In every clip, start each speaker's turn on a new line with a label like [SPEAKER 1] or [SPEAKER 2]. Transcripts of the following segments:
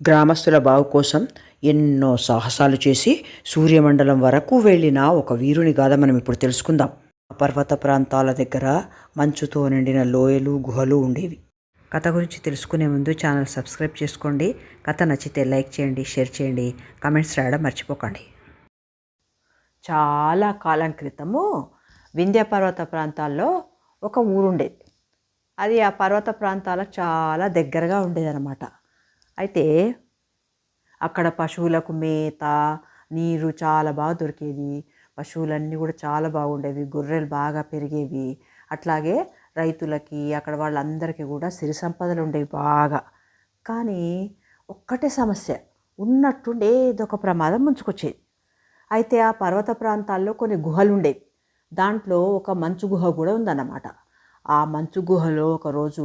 [SPEAKER 1] గ్రామస్తుల బావు కోసం ఎన్నో సాహసాలు చేసి సూర్యమండలం వరకు వెళ్ళిన ఒక వీరుని గాథ మనం ఇప్పుడు తెలుసుకుందాం. పర్వత ప్రాంతాల దగ్గర మంచుతో నిండిన లోయలు గుహలు ఉండేవి. కథ గురించి తెలుసుకునే ముందు ఛానల్ సబ్స్క్రైబ్ చేసుకోండి. కథ నచ్చితే లైక్ చేయండి షేర్ చేయండి కమెంట్స్ రాయడం మర్చిపోకండి. చాలా కాలం క్రితము వింధ్య పర్వత ప్రాంతాల్లో ఒక ఊరుండేది. అది ఆ పర్వత ప్రాంతాలకు చాలా దగ్గరగా ఉండేదన్నమాట. అయితే అక్కడ పశువులకు మేత నీరు చాలా బాగా దొరికేది పశువులన్నీ కూడా చాలా బాగుండేవి. గొర్రెలు బాగా పెరిగేవి. అట్లాగే రైతులకి అక్కడ వాళ్ళందరికీ కూడా సిరి సంపదలు ఉండేవి బాగా. కానీ ఒక్కటే సమస్య ఉన్నట్టుండి ఏదో ఒక ప్రమాదం ముంచుకొచ్చేది. అయితే ఆ పర్వత ప్రాంతాల్లో కొన్ని గుహలు ఉండేవి. దాంట్లో ఒక మంచు గుహ కూడా ఉందన్నమాట. ఆ మంచు గుహలో ఒకరోజు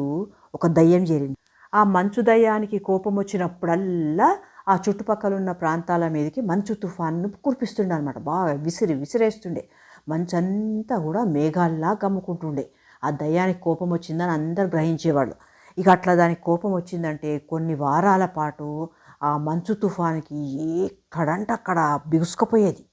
[SPEAKER 1] ఒక దయ్యం చేరింది. ఆ మంచు దయ్యానికి కోపం వచ్చినప్పుడల్లా ఆ చుట్టుపక్కల ఉన్న ప్రాంతాల మీదకి మంచు తుఫాను కురిపిస్తుండే అనమాట బాగా విసిరి విసిరేస్తుండే. మంచంతా కూడా మేఘాల్లా గమ్ముకుంటుండే ఆ దయ్యానికి కోపం వచ్చిందని అందరు గ్రహించేవాళ్ళు. ఇక అట్లా దానికి కోపం వచ్చిందంటే కొన్ని వారాల పాటు ఆ మంచు తుఫానికి ఎక్కడంటే అక్కడ బిగుసుకుపోయేది.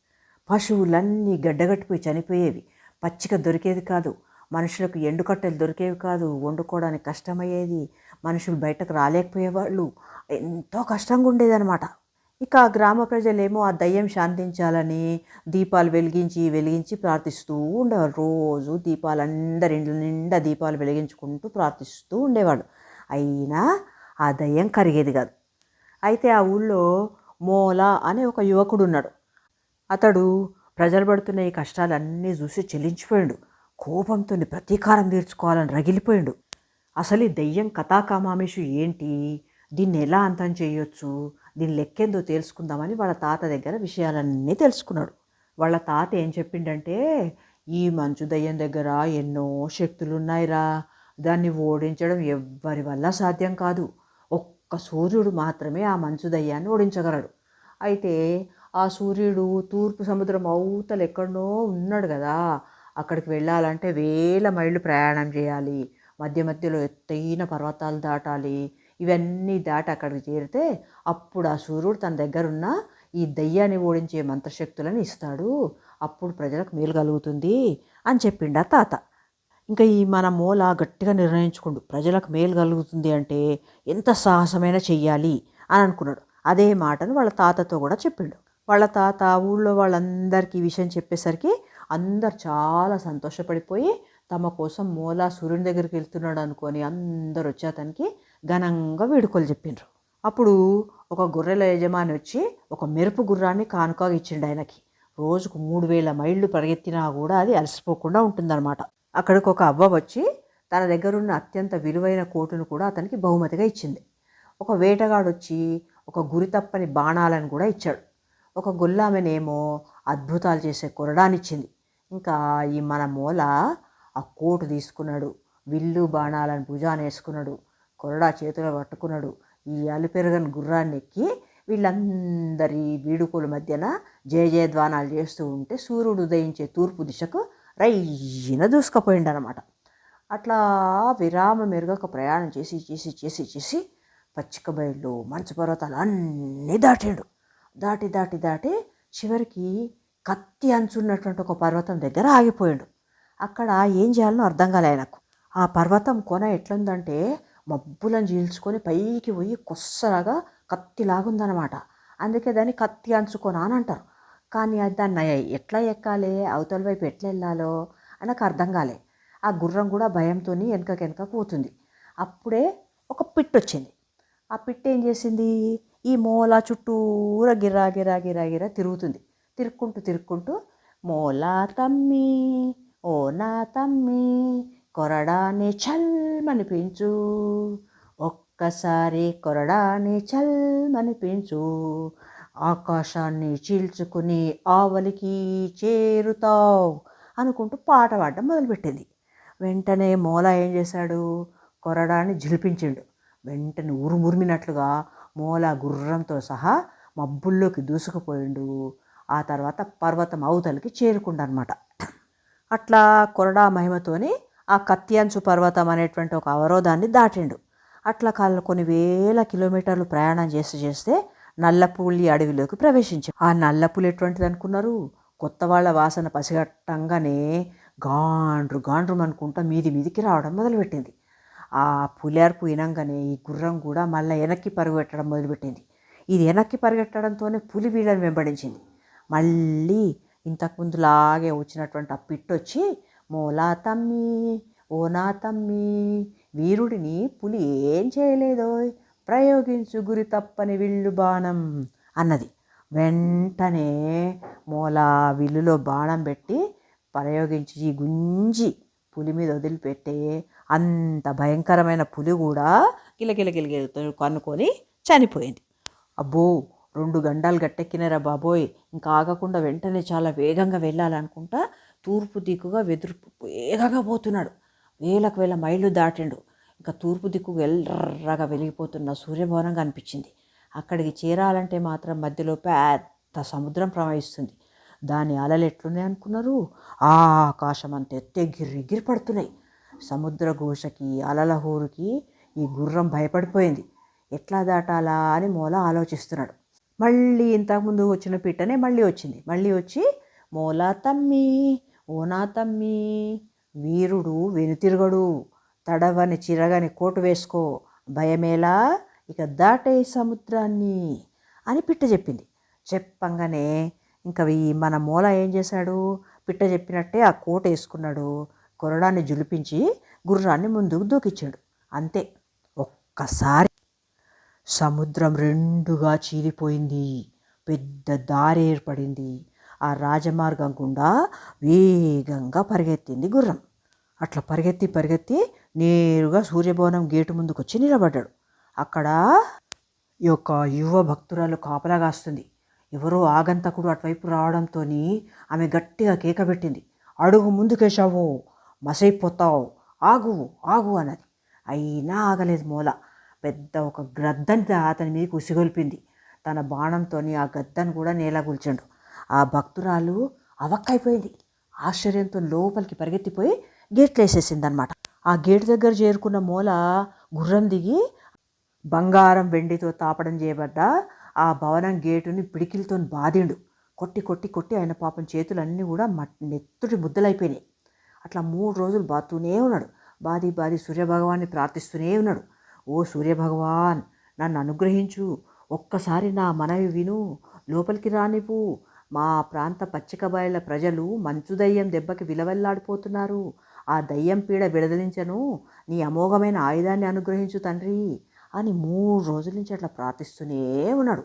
[SPEAKER 1] పశువులన్నీ గడ్డగట్టిపోయి చనిపోయేవి. పచ్చిక దొరికేది కాదు. మనుషులకు ఎండుకట్టెలు దొరికేవి కాదు. వండుకోవడానికి కష్టమయ్యేది. మనుషులు బయటకు రాలేకపోయేవాళ్ళు. ఎంతో కష్టంగా ఉండేదన్నమాట ఇక గ్రామ ప్రజలేమో ఆ దయ్యం శాంతించాలని దీపాలు వెలిగించి వెలిగించి ప్రార్థిస్తూ ఉండేవాళ్ళు. రోజు దీపాలు అందరి ఇండ్ల నిండా దీపాలు వెలిగించుకుంటూ ప్రార్థిస్తూ ఉండేవాడు అయినా ఆ దయ్యం కరిగేది కాదు. అయితే ఆ ఊళ్ళో మోల అనే ఒక యువకుడు ఉన్నాడు అతడు ప్రజలు పడుతున్న ఈ కష్టాలన్నీ చూసి చెల్లించిపోయాడు. కోపంతో ప్రతీకారం తీర్చుకోవాలని రగిలిపోయాడు. అసలు ఈ దెయ్యం కథాకామామేషు ఏంటి? దీన్ని ఎలా అంతం చేయొచ్చు? దీని లెక్కేందో తెలుసుకుందామని వాళ్ళ తాత దగ్గర విషయాలన్నీ తెలుసుకున్నాడు. వాళ్ళ తాత ఏం చెప్పిండంటే ఈ మంచు దయ్యం దగ్గర ఎన్నో శక్తులు ఉన్నాయిరా దాన్ని ఓడించడం ఎవ్వరి వల్ల సాధ్యం కాదు. ఒక్క సూర్యుడు మాత్రమే ఆ మంచు దయ్యాన్ని ఓడించగలడు. అయితే ఆ సూర్యుడు తూర్పు సముద్రం అవతల ఎక్కడనో ఉన్నాడు కదా అక్కడికి వెళ్ళాలంటే వేల మైళ్ళు ప్రయాణం చేయాలి మధ్య మధ్యలో ఎత్తైన పర్వతాలు దాటాలి. ఇవన్నీ దాటి అక్కడికి చేరితే అప్పుడు ఆ సూర్యుడు తన దగ్గరున్న ఈ దయ్యాన్ని ఓడించే మంత్రశక్తులను ఇస్తాడు. అప్పుడు ప్రజలకు మేలు కలుగుతుంది అని చెప్పిండు ఆ తాత. ఇంకా ఈ మన మూల గట్టిగా నిర్ణయించుకుండు. ప్రజలకు మేలు కలుగుతుంది అంటే ఎంత సాహసమైనా చెయ్యాలి అని అనుకున్నాడు. అదే మాటను వాళ్ళ తాతతో కూడా చెప్పిండు. వాళ్ళ తాత ఊళ్ళో వాళ్ళందరికీ ఈ విషయం చెప్పేసరికి అందరు చాలా సంతోషపడిపోయి తమ కోసం మూల సూర్యుని దగ్గరికి వెళ్తున్నాడు అనుకొని అందరు వచ్చి అతనికి ఘనంగా వేడుకలు చెప్పిండ్రు అప్పుడు ఒక గొర్రెల యజమాని వచ్చి ఒక మెరుపు గుర్రాన్ని కానుకగా ఇచ్చిండు ఆయనకి. రోజుకు మూడు వేల మైళ్ళు పరిగెత్తినా కూడా అది అలసిపోకుండా ఉంటుందన్నమాట. అక్కడికి ఒక అవ్వ వచ్చి తన దగ్గరున్న అత్యంత విలువైన కోటును కూడా అతనికి బహుమతిగా ఇచ్చింది. ఒక వేటగాడు వచ్చి ఒక గురి తప్పని బాణాలను కూడా ఇచ్చాడు. ఒక గొల్లామెనేమో అద్భుతాలు చేసే కొరడానిచ్చింది ఇంకా ఈ మన మూల ఆ కోటు తీసుకున్నాడు. విల్లు బాణాలను భుజాన వేసుకున్నాడు. కొరడా చేతిలో పట్టుకున్నాడు. ఈ అలిపెరగని గుర్రాన్ని ఎక్కి వీళ్ళందరి వీడుకోల మధ్యన జయ జయధ్వానాలు చేస్తూ ఉంటే సూర్యుడు ఉదయించే తూర్పు దిశకు రైన దూసుకుపోయిండు అనమాట అట్లా విరామం మెరుగక ప్రయాణం చేసి చేసి చేసి చేసి పచ్చిక బయళ్ళు మంచు పర్వతాలు అన్నీ దాటాడు. దాటి దాటి దాటి చివరికి కత్తి అంచున్నటువంటి ఒక పర్వతం దగ్గర ఆగిపోయాడు. అక్కడ ఏం చేయాలనో అర్థం కాలే నాకు ఆ పర్వతం కొన ఎట్లుందంటే మబ్బులను చీల్చుకొని పైకి పోయి కొස්සలాగా కత్తిలాగుందనమాట. అందుకే దాన్ని కత్తి అంచుకొన అని అంటారు. కానీ అది దాన్ని ఎట్లా ఎక్కాలి? అవతల వైపు ఎట్లా వెళ్ళాలో? అని నాకు అర్థం కాలే. ఆ గుర్రం కూడా భయంతో వెనక వెనక పోతుంది. అప్పుడే ఒక పిట్ వచ్చింది. ఆ పిట్ ఏం చేసింది? ఈ మూల చుట్టూరా గిరా గిరా గిరా గిరా తిరుగుతుంది. తిరుక్కుంటూ తిరుక్కుంటూ మూల తమ్మి ఓ నా తమ్మి కొరడాని చల్మనిపించు ఒక్కసారి కొరడాని చల్మనిపించు ఆకాశాన్ని చీల్చుకుని ఆవలికి చేరుతావు అనుకుంటూ పాట పాడడం మొదలుపెట్టింది. వెంటనే మూల ఏం చేశాడు? కొరడాన్ని జిలిపించిండు. వెంటనే ఉరుమురిమినట్లుగా మూల గుర్రంతో సహా మబ్బుల్లోకి దూసుకుపోయిండు. ఆ తర్వాత పర్వతం అవతలికి చేరుకుండనమాట అట్లా కొరడా మహిమతోని ఆ కత్తియంచు పర్వతం అనేటువంటి ఒక అవరోధాన్ని దాటిండు. అట్లా కాళ్ళు కొన్ని వేల కిలోమీటర్లు ప్రయాణం చేసి చేస్తే నల్లపులి అడవిలోకి ప్రవేశించారు ఆ నల్లపూలు ఎటువంటిది అనుకున్నారు? కొత్త వాళ్ళ వాసన పసిగట్టంగానే గాండ్రు గాండ్రు అనుకుంటా మీది మీదికి రావడం మొదలుపెట్టింది. ఆ పులేర్పు వినంగానే ఈ గుర్రం కూడా మళ్ళీ వెనక్కి పరుగుపెట్టడం మొదలుపెట్టింది. ఇది వెనక్కి పరిగెట్టడంతోనే పులి వీళ్ళని వెంబడించింది. మళ్ళీ ఇంతకుముందులాగే వచ్చినటువంటి ఆ పిట్టొచ్చి మోలా తమ్మి ఓ నా తమ్మి వీరుడిని పులి ఏం చేయలేదో ప్రయోగించు గురి తప్పని విల్లు బాణం అన్నది. వెంటనే మూలా విల్లులో బాణం పెట్టి ప్రయోగించి ఈ గుంజి పులి మీద వదిలిపెట్టే అంత భయంకరమైన పులి కూడా కిలకిలకిలకిలతో కనుక్కొని చనిపోయింది. అబ్బో! రెండు గండాలు గట్టెక్కినరా బాబోయ్. ఇంకా ఆగకుండా వెంటనే చాలా వేగంగా వెళ్ళాలనుకుంటా తూర్పు దిక్కుగా వెదురు వేగంగా పోతున్నాడు. వేలకు వేల మైళ్ళు దాటిండు. ఇంకా తూర్పు దిక్కు ఎర్రగా వెలిగిపోతున్న సూర్యభవనం కనిపించింది. అక్కడికి చేరాలంటే మాత్రం మధ్యలో పెద్ద సముద్రం ప్రవహిస్తుంది. దాని అలలు ఎట్లున్నాయి అనుకున్నారు? ఆ ఆకాశం అంత ఎత్తే పడుతున్నాయి. సముద్ర ఘోషకి అలల హోరుకి ఈ గుర్రం భయపడిపోయింది. ఎట్లా దాటాలా అని మూల ఆలోచిస్తున్నాడు. మళ్ళీ ఇంతకుముందు వచ్చిన పిట్టనే మళ్ళీ వచ్చింది. మళ్ళీ వచ్చి మూలా తమ్మి ఓనా తమ్మి వీరుడు వెనుతిరగడు తడవని చిరగని కోటు వేసుకో భయమేలా ఇక దాటే సముద్రాన్ని అని పిట్ట చెప్పింది. చెప్పంగానే ఇంకా మన మూల ఏం చేశాడు? పిట్ట చెప్పినట్టే ఆ కోట వేసుకున్నాడు కొరడాన్ని జులిపించి గుర్రాన్ని ముందుకు దూకిచ్చాడు. అంతే. ఒక్కసారి సముద్రం రెండుగా చీలిపోయింది. పెద్ద దారి ఏర్పడింది. ఆ రాజమార్గం గుండా వేగంగా పరిగెత్తింది గుర్రం. అట్లా పరిగెత్తి పరిగెత్తి నేరుగా సూర్యభవనం గేటు ముందుకు వచ్చి నిలబడ్డాడు. అక్కడ ఈ యొక్క యువ భక్తురాలు కాపలా కాస్తుంది. ఎవరో ఆగంతకుడు అటువైపు రావడంతో ఆమె గట్టిగా కేక పెట్టింది. అడుగు ముందుకేశావు. మసైపోతావు. ఆగు ఆగు అన్నది. అయినా ఆగలేదు మూల. పెద్ద ఒక గ్రద్దని అతని మీదకి ఉసిగొల్పింది. తన బాణంతో ఆ గద్దను కూడా నేలగూల్చాడు ఆ భక్తురాలు అవక్కైపోయింది. ఆశ్చర్యంతో లోపలికి పరిగెత్తిపోయి గేట్లు వేసేసిందనమాట ఆ గేటు దగ్గర చేరుకున్న మూల గుర్రం దిగి బంగారం వెండితో తాపడం చేయబడ్డ ఆ భవనం గేటుని పిడికిలతో బాధిండు కొట్టి కొట్టి కొట్టి ఆయన పాపం చేతులన్నీ కూడా మట్ నెత్తుడి ముద్దలైపోయినాయి. అట్లా మూడు రోజులు బాతూనే ఉన్నాడు. బాధి బాధి సూర్యభగవాన్ని ప్రార్థిస్తూనే ఉన్నాడు. ఓ సూర్యభగవాన్ నన్ను అనుగ్రహించు. ఒక్కసారి నా మనవి విను. లోపలికి రానివ్వు. మా ప్రాంత పచ్చిక బయళ్ళ ప్రజలు మంచు దయ్యం దెబ్బకి విలవెల్లాడిపోతున్నారు. ఆ దయ్యం పీడ విడదలించను. నీ అమోఘమైన ఆయుధాన్ని అనుగ్రహించు తండ్రి అని మూడు రోజుల నుంచి అట్లా ప్రార్థిస్తూనే ఉన్నాడు.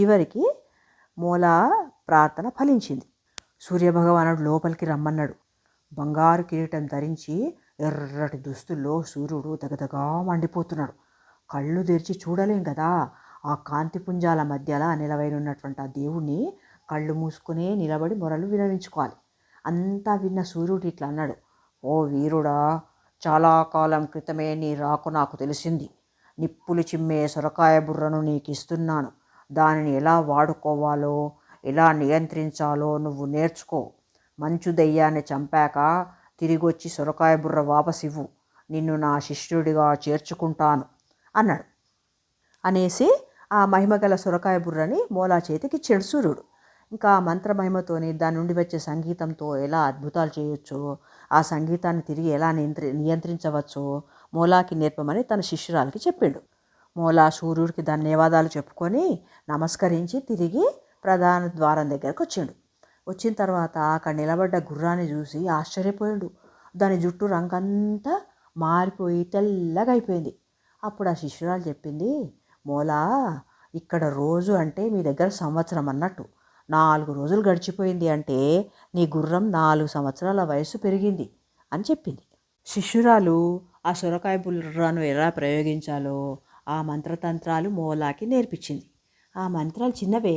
[SPEAKER 1] చివరికి మూల ప్రార్థన ఫలించింది. సూర్యభగవానుడు లోపలికి రమ్మన్నాడు. బంగారు కిరీటం ధరించి ఎర్రటి దుస్తుల్లో సూర్యుడు దగదగా మండిపోతున్నాడు. కళ్ళు తెరిచి చూడలేం కదా? ఆ కాంతి పుంజాల మధ్యలో నిలవైనటువంటి ఆ దేవుణ్ణి కళ్ళు మూసుకునే నిలబడి మొరలు వినవించుకోవాలి. అంతా విన్న సూర్యుడు ఇట్లా అన్నాడు ఓ వీరుడా చాలా కాలం క్రితమే నీ రాకు నాకు తెలిసింది. నిప్పులు చిమ్మే సొరకాయ బుర్రను నీకు ఇస్తున్నాను దానిని ఎలా వాడుకోవాలో ఎలా నియంత్రించాలో నువ్వు నేర్చుకో. మంచు దయ్యాన్ని చంపాక తిరిగొచ్చి సొరకాయ బుర్ర వాపసివ్వు. నిన్ను నా శిష్యుడిగా చేర్చుకుంటాను అన్నాడు. అనేసి ఆ మహిమగల సొరకాయ బుర్రని మూలా చేతికి సూర్యుడు. ఇంకా మంత్ర మహిమతోని దాని నుండి వచ్చే సంగీతంతో ఎలా అద్భుతాలు చేయొచ్చో ఆ సంగీతాన్ని తిరిగి ఎలా నియంత్రి నియంత్రించవచ్చో మూలాకి నేర్పమని తన శిష్యురాలకి చెప్పిండు. మూలా సూర్యుడికి ధన్యవాదాలు చెప్పుకొని నమస్కరించి తిరిగి ప్రధాన ద్వారం దగ్గరకు వచ్చిండు. వచ్చిన తర్వాత అక్కడ నిలబడ్డ గుర్రాన్ని చూసి ఆశ్చర్యపోయాడు. దాని జుట్టు రంగంతా మారిపోయి తెల్లగా అయిపోయింది. అప్పుడు ఆ శిష్యురాలు చెప్పింది మూలా ఇక్కడ రోజు అంటే మీ దగ్గర సంవత్సరం అన్నట్టు. నాలుగు రోజులు గడిచిపోయింది అంటే నీ గుర్రం నాలుగు సంవత్సరాల వయసు పెరిగింది అని చెప్పింది. శిష్యురాలు ఆ సొరకాయ బుర్రాను ఎలా ప్రయోగించాలో ఆ మంత్రతంత్రాలు మోలాకి నేర్పించింది. ఆ మంత్రాలు చిన్నవే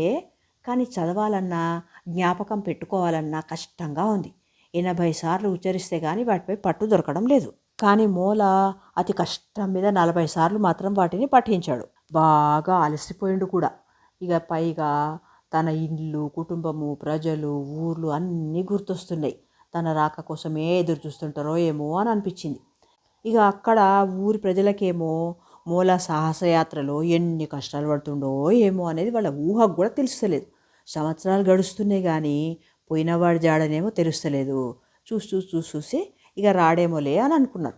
[SPEAKER 1] కానీ చదవాలన్నా జ్ఞాపకం పెట్టుకోవాలన్నా కష్టంగా ఉంది. ఎనభై సార్లు ఉచ్చరిస్తే కానీ వాటిపై పట్టు దొరకడం లేదు. కానీ మూల అతి కష్టం మీద నలభై సార్లు మాత్రం వాటిని పఠించాడు. బాగా అలసిపోయిండు కూడా. ఇక పైగా తన ఇల్లు కుటుంబము ప్రజలు ఊర్లు అన్నీ గుర్తొస్తున్నాయి. తన రాక కోసమే ఎదురు చూస్తుంటారో ఏమో అని అనిపించింది. ఇక అక్కడ ఊరి ప్రజలకేమో మూల సాహసయాత్రలో ఎన్ని కష్టాలు పడుతుండో ఏమో అనేది వాళ్ళ ఊహకు కూడా తెలుస్తలేదు. సంవత్సరాలు గడుస్తున్నాయి కానీ పోయినవాడి జాడనేమో తెలుస్తలేదు. చూసి చూసి చూసి చూసి ఇక రాడేమోలే అని అనుకున్నారు.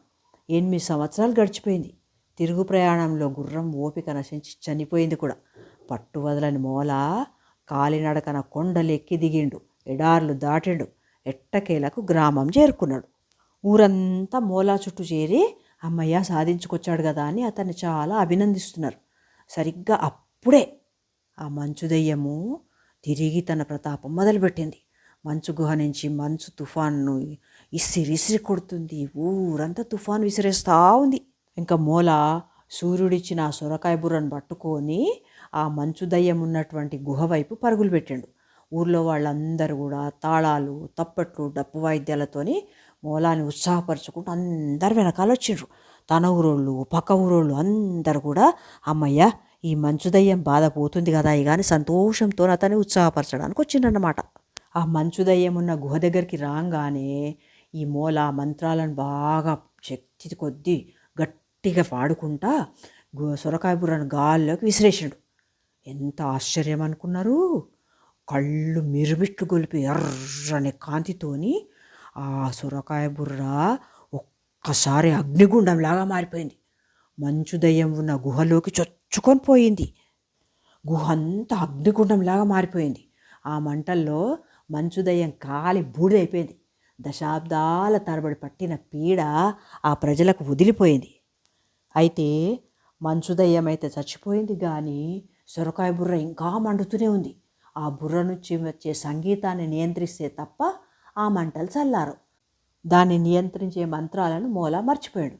[SPEAKER 1] ఎనిమిది సంవత్సరాలు గడిచిపోయింది. తిరుగు ప్రయాణంలో గుర్రం ఓపిక నశించి చనిపోయింది కూడా. పట్టు వదలని మూల కాలినడకన కొండలెక్కి దిగిండు. ఎడార్లు దాటిండు. ఎట్టకేలకు గ్రామం చేరుకున్నాడు. ఊరంతా మూలా చుట్టూ చేరి అమ్మయ్య సాధించుకొచ్చాడు కదా అని అతన్ని చాలా అభినందిస్తున్నారు. సరిగ్గా అప్పుడే ఆ మంచు దెయ్యము తిరిగి తన ప్రతాపం మొదలుపెట్టింది. మంచు గుహ నుంచి మంచు తుఫాన్ను ఇసిరి ఇసిరి కొడుతుంది. ఊరంతా తుఫాన్ విసిరేస్తూ ఉంది. ఇంకా మూల సూర్యుడిచ్చిన ఆ సొరకాయ బుర్రను పట్టుకొని ఆ మంచు దయ్యం ఉన్నటువంటి గుహ వైపు పరుగులు పెట్టిండు. ఊర్లో వాళ్ళందరూ కూడా తాళాలు తప్పట్లు డప్పు వాయిద్యాలతోని మూలాన్ని ఉత్సాహపరచుకుంటూ అందరు వెనకాల వచ్చిండ్రు తన ఊరోళ్ళు పక్క ఊరోళ్ళు అందరు కూడా అమ్మయ్య ఈ మంచుదయ్యం బాధ పోతుంది కదా ఇక అని సంతోషంతో అతన్ని ఉత్సాహపరచడానికి వచ్చిండన్నమాట. ఆ మంచుదయ్యం ఉన్న గుహ దగ్గరికి రాగానే ఈ మూల మంత్రాలను బాగా శక్తి కొద్దీ గట్టిగా పాడుకుంటా సొరకాయ బుర్రను గాల్లోకి విసిరేసాడు. ఎంత ఆశ్చర్యం అనుకున్నారు కళ్ళు మిరుమిట్లు గొలిపి ఎర్రని కాంతితోని ఆ సొరకాయ బుర్ర ఒక్కసారి అగ్నిగుండంలాగా మారిపోయింది. మంచు దయ్యం ఉన్న గుహలోకి చొచ్చుకొని పోయింది. గుహ అంతా అగ్నిగుండంలాగా మారిపోయింది. ఆ మంటల్లో మంచు దయ్యం కాలి బూడిదైపోయింది. దశాబ్దాల తరబడి పట్టిన పీడ ఆ ప్రజలకు వదిలిపోయింది. అయితే మంచు దయ్యం అయితే చచ్చిపోయింది కానీ సొరకాయ బుర్ర ఇంకా మండుతూనే ఉంది. ఆ బుర్ర నుంచి వచ్చే సంగీతాన్ని నియంత్రిస్తే తప్ప ఆ మంటలు చల్లారు. దాన్ని నియంత్రించే మంత్రాలను మూల మర్చిపోయాడు.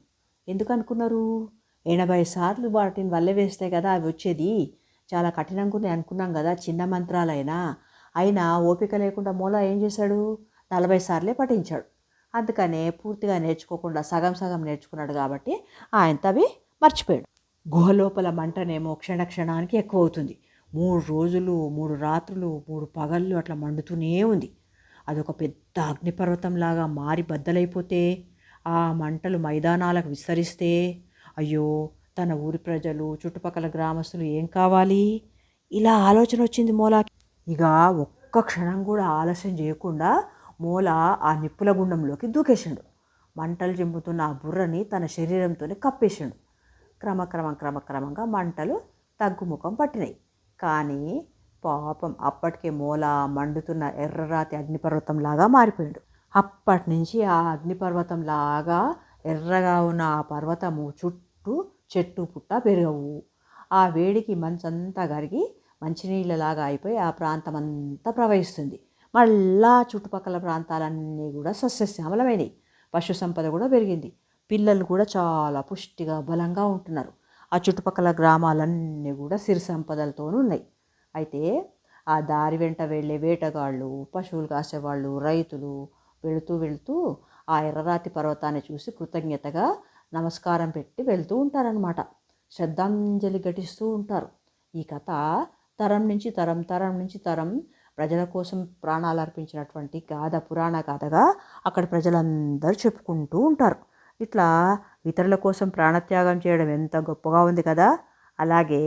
[SPEAKER 1] ఎందుకనుకున్నారు? ఎనభై సార్లు వాటిని వల్ల వేస్తే కదా అవి వచ్చేది? చాలా కఠినంగా అనుకున్నాం కదా చిన్న మంత్రాలైనా. అయినా ఓపిక లేకుండా మూల ఏం చేశాడు? నలభై సార్లే పఠించాడు. అందుకనే పూర్తిగా నేర్చుకోకుండా సగం సగం నేర్చుకున్నాడు కాబట్టి ఆయన అవి మర్చిపోయాడు. గుహలోపల మంటనేమో క్షణ క్షణానికి ఎక్కువ అవుతుంది. మూడు రోజులు మూడు రాత్రులు మూడు పగళ్ళు అట్లా మండుతూనే ఉంది. అదొక పెద్ద అగ్నిపర్వతంలాగా మారి బద్దలైపోతే ఆ మంటలు మైదానాలకు విస్తరిస్తే అయ్యో తన ఊరి ప్రజలు చుట్టుపక్కల గ్రామస్తులు ఏం కావాలి? ఇలా ఆలోచన వచ్చింది మూలాకి. ఇక ఒక్క క్షణం కూడా ఆలస్యం చేయకుండా మూల ఆ నిప్పుల గుండంలోకి దూకేసిండు. మంటలు చెంపుతున్న ఆ బుర్రని తన శరీరంతోనే కప్పేసిండు. క్రమక్రమం క్రమక్రమంగా మంటలు తగ్గుముఖం పట్టినాయి. కానీ పాపం అప్పటికే మూల మండుతున్న ఎర్రరాతి అగ్నిపర్వతంలాగా మారిపోయాడు. అప్పటి నుంచి ఆ అగ్నిపర్వతంలాగా ఎర్రగా ఉన్న ఆ పర్వతము చుట్టూ చెట్టు పుట్ట పెరగవు. ఆ వేడికి మంచంతా కరిగి మంచినీళ్ళలాగా అయిపోయి ఆ ప్రాంతం అంతా ప్రవహిస్తుంది. మళ్ళా చుట్టుపక్కల ప్రాంతాలన్నీ కూడా సస్యశ్యామలమైనవి పశు సంపద కూడా పెరిగింది. పిల్లలు కూడా చాలా పుష్టిగా బలంగా ఉంటున్నారు. ఆ చుట్టుపక్కల గ్రామాలన్నీ కూడా సిరి సంపదలతోనూ ఉన్నాయి. అయితే ఆ దారి వెంట వెళ్ళే వేటగాళ్ళు పశువులు కాసేవాళ్ళు రైతులు వెళుతూ వెళుతూ ఆ ఎర్రరాతి పర్వతాన్ని చూసి కృతజ్ఞతగా నమస్కారం పెట్టి వెళ్తూ ఉంటారనమాట శ్రద్ధాంజలి ఘటిస్తూ ఉంటారు. ఈ కథ తరం నుంచి తరం తరం నుంచి తరం ప్రజల కోసం ప్రాణాలు అర్పించినటువంటి గాథ పురాణ గాథగా అక్కడ ప్రజలందరూ చెప్పుకుంటూ ఉంటారు. ఇట్లా ఇతరుల కోసం ప్రాణత్యాగం చేయడం ఎంత గొప్పగా ఉంది కదా! అలాగే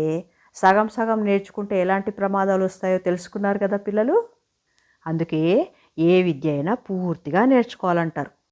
[SPEAKER 1] సగం సగం నేర్చుకుంటే ఎలాంటి ప్రమాదాలు వస్తాయో తెలుసుకున్నారు కదా పిల్లలు? అందుకే ఏ విద్య అయినా పూర్తిగా నేర్చుకోవాలంటారు.